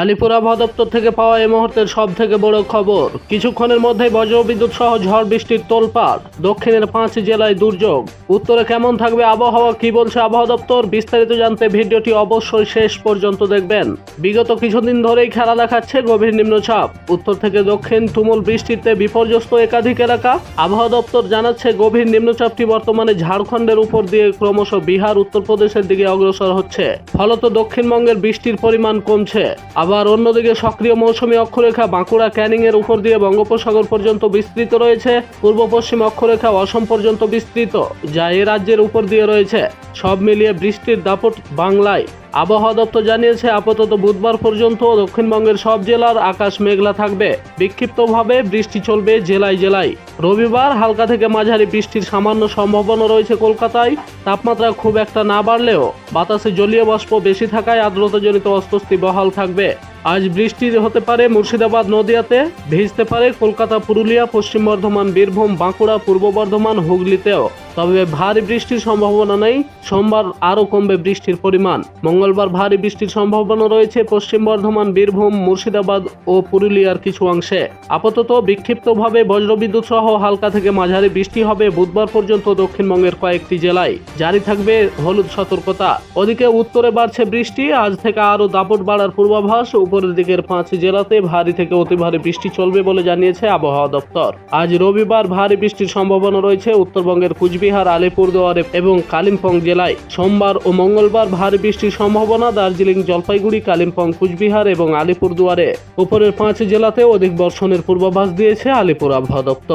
আলিপুর আবহাওয়া দপ্তর থেকে পাওয়া এই মুহূর্তের সব থেকে বড় খবর, কিছুক্ষণের মধ্যেই বজ্রবিদ্যুৎ সহ ঝড় বৃষ্টির তোলপাড়। দক্ষিণের পাঁচ জেলায় দুর্যোগ। উত্তরে কেমন থাকবে আবহাওয়া, কি বলছে আবহাওয়া দপ্তর? বিস্তারিত জানতে ভিডিওটি অবশ্যই শেষ পর্যন্ত দেখবেন। বিগত কিছুদিন ধরেই খেলা দেখাচ্ছে গভীর নিম্নচাপ। উত্তর থেকে দক্ষিণ, তুমুল বৃষ্টিতে বিপর্যস্ত একাধিক এলাকা। আবহাওয়া দপ্তর জানাচ্ছে গভীর নিম্নচাপটি বর্তমানে ঝাড়খণ্ডের উপর দিয়ে ক্রমশ বিহার, উত্তরপ্রদেশের দিকে অগ্রসর হচ্ছে। ফলত দক্ষিণবঙ্গের বৃষ্টির পরিমাণ কমছে। আবার অন্যদিকে সক্রিয় মৌসুমী অক্ষরেখা বাঁকুড়া ক্যানিং এর উপর দিয়ে বঙ্গোপসাগর পর্যন্ত বিস্তৃত রয়েছে। পূর্ব পশ্চিম অক্ষরেখা অসম পর্যন্ত বিস্তৃত, যা এ রাজ্যের উপর দিয়ে রয়েছে। সব মিলিয়ে বৃষ্টির দাপট বাংলায়। আবহাওয়া দপ্তর জানিয়েছে, আপাতত বুধবার পর্যন্ত দক্ষিণবঙ্গের সব জেলার আকাশ মেঘলা থাকবে। বিক্ষিপ্তভাবে বৃষ্টি চলবে জেলায় জেলায়। রবিবার হালকা থেকে মাঝারি বৃষ্টির সামান্য সম্ভাবনা রয়েছে কলকাতায়। তাপমাত্রা খুব একটা না বাড়লেও বাতাসে জলীয় বাষ্প বেশি থাকায় আর্দ্রতাজনিত অস্বস্তি বহাল থাকবে। আজ বৃষ্টি হতে পারে মুর্শিদাবাদ নদিয়াতে, ভিজতে পারে কলকাতা, পুরুলিয়া, পশ্চিম বর্ধমান, বীরভূম, বাঁকুড়া, পূর্ব বর্ধমান, হুগলিতেও। তবে ভারী বৃষ্টির সম্ভাবনা নেই। সোমবার আরও কমবে বৃষ্টির পরিমাণ। মঙ্গলবার ভারী বৃষ্টির সম্ভাবনা রয়েছে পশ্চিম বর্ধমান, বীরভূম, মুর্শিদাবাদ ও পুরুলিয়ার কিছু অংশে। আপাতত বিক্ষিপ্তভাবে বজ্রবিদ্যুৎ সহ হালকা থেকে মাঝারি বৃষ্টি হবে বুধবার পর্যন্ত দক্ষিণবঙ্গের কয়েকটি জেলায়। জারি থাকবে হলুদ সতর্কতা। ওদিকে উত্তরে বাড়ছে বৃষ্টি। আজ থেকে আরও দাপট বাড়ার পূর্বাভাস উপরের দিকের পাঁচ জেলাতে ভারী থেকে অতি ভারী বৃষ্টি চলবে বলে জানিয়েছে আবহাওয়া দপ্তর। আজ রবিবার ভারী বৃষ্টির সম্ভাবনা রয়েছে উত্তরবঙ্গের কুচবিহার, আলিপুরদুয়ার এবং কালিম্পং জেলায়। সোমবার ও মঙ্গলবার ভারী বৃষ্টির সম্ভাবনা দার্জিলিং, জলপাইগুড়ি, কালিম্পং, কুচবিহার এবং আলিপুরদুয়ারে। উপরের পাঁচ জেলাতে অধিক বর্ষণের পূর্বাভাস দিয়েছে আলিপুর আবহাওয়া দপ্তর।